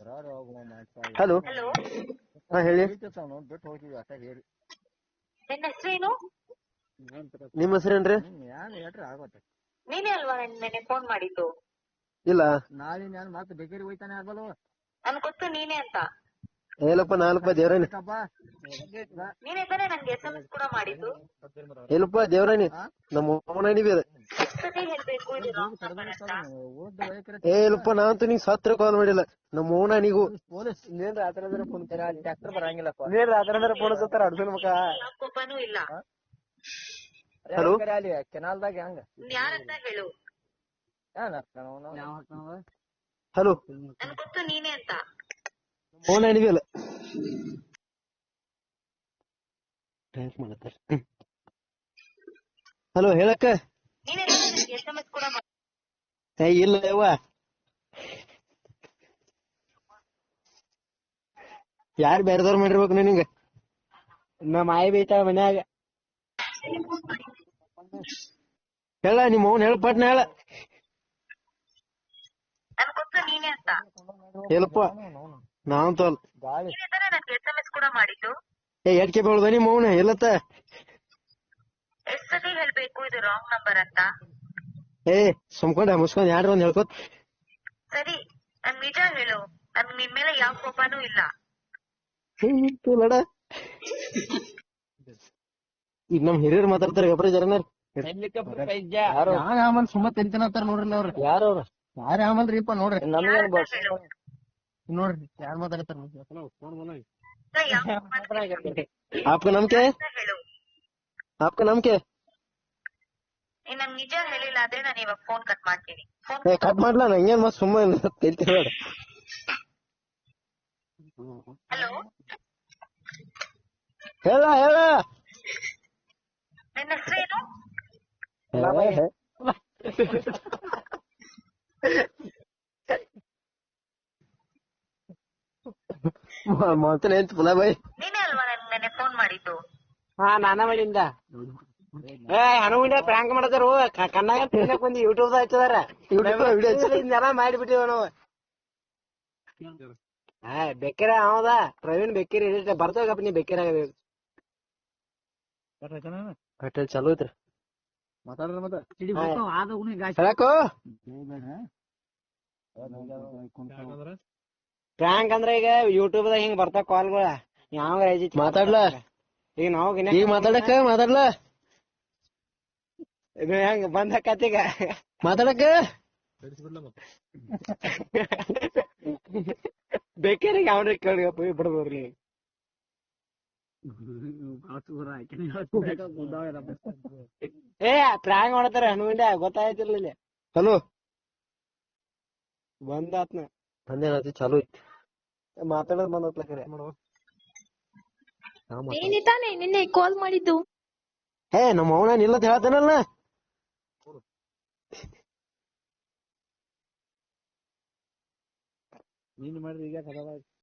Hello hello ಹಾ ಹೇಳಿ. ಬಿಟ್ಟು ಹೋಗ್ತೀವಿ ಅಷ್ಟ ಹೇಳಿ ನಿನ್ನ ಹೆಸರೇನು? ನಿಮ್ಮ ಹೆಸರೇನ್ರಿ ಏನ್ ಹೇಳ್ರಿ ಆಗುತ್ತೆ ನೀನೇ ಅಲ್ವಾ ನೆನ್ನೆ ಫೋನ್ ಮಾಡಿದ್ದು? ಇಲ್ಲ. ನಾಳೆ ನಾನು ಮತ್ತೆ ಬೇಕರಿ ಹೋಯ್ತಾನೆ ಆಗಲ್ವ ನನ್ ಗೊತ್ತು ನೀನೇ ಅಂತ. ಹೇಳಪ್ಪ ನಾಲ್ಪ ದೇವ್ರಾಣಿ. ನೀನೇ ತಾನೇ ನನ್ಗೆ ಎಸ್ ಎಂ ಎಸ್ ಕೂಡ ಮಾಡಿದ್ದು. ಹೇಳಪ್ಪ ದೇವ್ರಾಣಿ. ನಮ್ಮ ಅವನಾಣಿ ಬೇರೆ ಹೇಳ್ಬೇಕು ಇದು ಅಂತ ಏ ಇಲ್ಲಪ್ಪ ನಾವಂತೂ ನಿಂಗ್ ಸತ್ರ ಕಾಲ್ ಮಾಡಿಲ್ಲ. ನಮ್ಮ ಓಣ ನೀವು ನೀನ್ ಆತರ ಅಂದ್ರೆ ಫೋನ್ ಟ್ಯಾಕ್ಟರ್ ಬರಂಗಿಲ್ಲಪ್ಪ. ನೀನ್ ಆತರ ಅಂದ್ರೆ ಫೋನ್ ಹಚ್ತಾರ ಅಡ್ಸನ್ ಮಕ ಯಾವ ಕೋಪನೂ ಇಲ್ಲ. Hello? ಅಲ್ಲಿ ಕೆನಾಲ್ದಾಗ ಹೆಂಗ? ಯಾರಂತ ಹೇಳು. ಹಲೋ? ನನ್ ಗೊತ್ತು ನೀನೇ ಅಂತ. ಓಣ ಟ್ಯಾಂಕ್ ಮಾಡತ್ತಾರ ಹಲೋ ಹೇಳಕ್ಕ? ನೀನೇ ತಾನೇ ನನ್ಗೆ ಎಸ್ ಎಂ ಎಸ್ ಕೂಡ ಏ ಇಲ್ಲ ಯವ್ವ. ಯಾರ್ ಬೇರೆದವ್ರ ಮಾಡಿರ್ಬೇಕು ನಿನಗ ನಮ್ಮ ಆಯಿ ಬೈತಾಳ ಮನ್ಯಾಗ. ಹೇಳ ನಿಮ್ಮ ಅವ್ನ ಹೇಳ ಪಟ್ನ ಹೇಳ. ನನ್ ಗೊತ್ತು ನೀನೇ ಅಂತ. ಹೇಳಪ್ಪ ನಾವ್ ತೋಲ್ ಗಾಳಿ ನೀನೇ ನನ್ಗೆ ಕೂಡ ಮಾಡಿದ್ದು. ಏ ಎಟ್ಕೆ ಬೀಳ್ದ ನಿಮ್ಮ ಅವ್ನ ಹೇಳತ್ತ ಹೇಳಬೇಕು ಹೇಳ್ಬೇಕು ಇದು ರಾಂಗ್ ನಂಬರ್ ಅಂತ? ಏ ಸುಮ್ಕೊಂಡ ಮುಸ್ಕೊಂಡ್ ಯಾರ ಒಂದ್ ಹೇಳ್ಕೊತ್ ಸರಿ ನನ್ ನಿಜ ಹೇಳು ನನ್ ನಿನ್ ಮೇಲೆ ಯಾವ ಕೋಪನೂ ಇಲ್ಲ ಲಡ ಈಗ ನಮ್ ಹಿರಿಯರ್ ಮಾತಾಡ್ತಾರ ಗಬ್ರ ಜರನಾರ್ ಯಾರು ಆಮೇಲೆ ಸುಮ್ಮ ತಿಂತಾನಂತಾರ ನೋಡ್ರಿ ಅವ್ರ ಯಾರ ಅವ್ರ ಯಾರ ಆಮಲ್ರಿಪ್ಪ ನೋಡ್ರಿ ನಮ್ಗೇನ್ ಬಸ್ ಹೇಳು ನೋಡ್ರಿ ಯಾರ್ ಮಾತಾಡ್ತಾರ ಇಲ್ಲ, ಯಾವ ಕೋಪನೂ ಇಲ್ಲ आपका नाम क्या है ಅಂತ ಹೇಳು आपका नाम क्या है ನೀನ್ ನಂಗ್ ನಿಜ ಹೇಳಿಲ್ಲ ಅಂದ್ರೆ ನಾನು ಇವಾಗ ಫೋನ್ ಕಟ್ ಮಾಡ್ತೀನಿ. ಫೋನ್ ಏ ಕಟ್ ಮಾಡ್ಲಾ? ನಂಗೇನ್ ಮತ್ತೆ ಸುಮ್ಮನೆ ತಿಳ್ತಿಬೇಡ ಹಲೋ ಹೇಳ ಹೇಳ. ನಿನ್ನ ಹೆಸರೇನು ಅಂತ ಪುಲ ಬೈ. ನೀನೇ ಅಲ್ವಾ ನನ್ ನೆನ್ನೆ ಫೋನ್ ಮಾಡಿದ್ದು? ಹಾ ನಾನ ಮಾಡಿಂದ. ಏ ಹನುವಿನ ಪ್ರ್ಯಾಂಕ್ ಮಾಡತಾರು ಕಣ್ಣಾಗ ತಿನ್ನಕ್ ಬಂದಿ ಯೂಟ್ಯೂಬ್ ಹಚ್ಚದಾರ. ಯೂಟ್ಯೂಬ್ ವಿಡಿಯೋ ಇದೆಲ್ಲ ಮಾಡಿಬಿಟ್ಟಿವ ನಾವು ಹಾ ಬೆಕ್ಕರ ಅವದ ಪ್ರವೀಣ್ ಬೆಕ್ಕರಿ ಬರ್ತಾವಪ್ಪ ನೀ ಬೆಕ್ಕರ ಹೋಟೆಲ್ ಚಲೋ ಐತ್ರಿ. ಮಾತಾಡ್ರ ಮತ್ತ. ಪ್ರ್ಯಾಂಕ್ ಅಂದ್ರ ಈಗ ಯೂಟ್ಯೂಬ್ ದಾಗ ಹಿಂಗ್ ಬರ್ತಾವ ಕಾಲ್ಗಳ ಯಾವ ಮಾತಾಡ್ಲ? ಈಗ ನಾವು ಈಗ ಮಾತಾಡಕ ಮಾತಾಡ್ಲ? ಇದು ಹೆಂಗ್ ಬಂದ ಕತಿಗ? ಮಾತಾಡಕ ಬೇಕೇರಿ ಅವ್ರ ಕೇಳಿ ಬಿಡ್ಬೋದ್ರಿ ಏ ಪ್ರಾಂಗ್ ಮಾಡ್ತಾರ ಹನುಮಂಡ ಗೊತ್ತಾಯ್ತಿರ್ಲಿಲ್ಲ ಹಲೋ ಬಂದಾತ್ನ ಬಂದೇನಾತಿ ಚಾಲು ಇತ್ತು ಮಾತಾಡೋದ್ ಬಂದತ್ಲ ಕರೆ. ನೀನೇ ತಾನೇ ನಿನ್ನೆ ಕಾಲ್ ಮಾಡಿದ್ದು. ಏ ನಮ್ಮ ಅವನ ನಿಲ್ಲತ್ ಹೇಳ್ತಾನಲ್ಲ. ನೀನ್ ಮಾಡಿದ್ರೆ ಈಗ